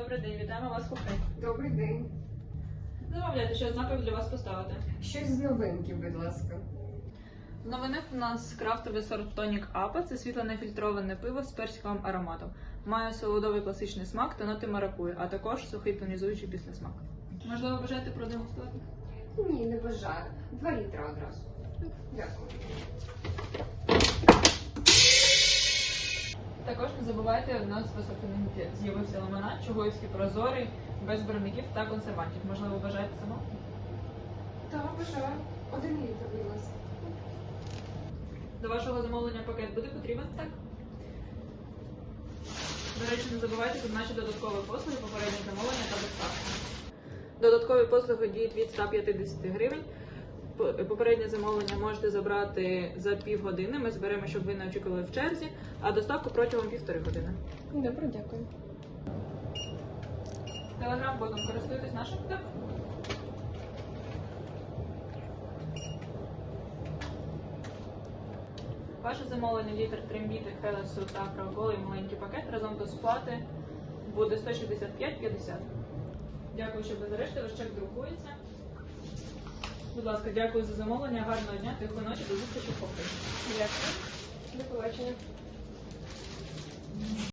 Добрий день, вітаємо вас в кафе. Добрий день. Замовляйте, що знаків для вас поставити. Щось з новинки, будь ласка. З новинок у нас крафтовий сорт Тонік Апа. Це світло нефільтроване пиво з персиковим ароматом. Має солодовий класичний смак та ноти маракуї, а також сухий тонізуючий післясмак. Можливо, бажаєте продегустувати? Ні, не бажаю. Два літра одразу. Дякую. Також не забувайте, у нас в асортименті з'явився лимонад, чугуївський прозорий, без барвників та консервантів. Можливо, бажаєте самого? Так, бажаю. Один літр, будь ласка. До вашого замовлення пакет буде потрібен так? До речі, не забувайте тут наші додаткові послуги, попереднє замовлення та доставка. Додаткові послуги діють від 150 гривень. По- Попереднє замовлення можете забрати за півгодини. Ми зберемо, щоб ви не очікували в черзі, а доставку протягом півтори години. Добре, дякую. Телеграм-ботом користуєтесь нашим так? Ваше замовлення літр трембіти, хелесу та кроколи маленький пакет разом до сплати буде 165,50. Дякую, що ви зарешти, ваш чек друкується. Будь ласка, дякую за замовлення, гарного дня, тихої ночі, до зустрічі в. Дякую. До побачення.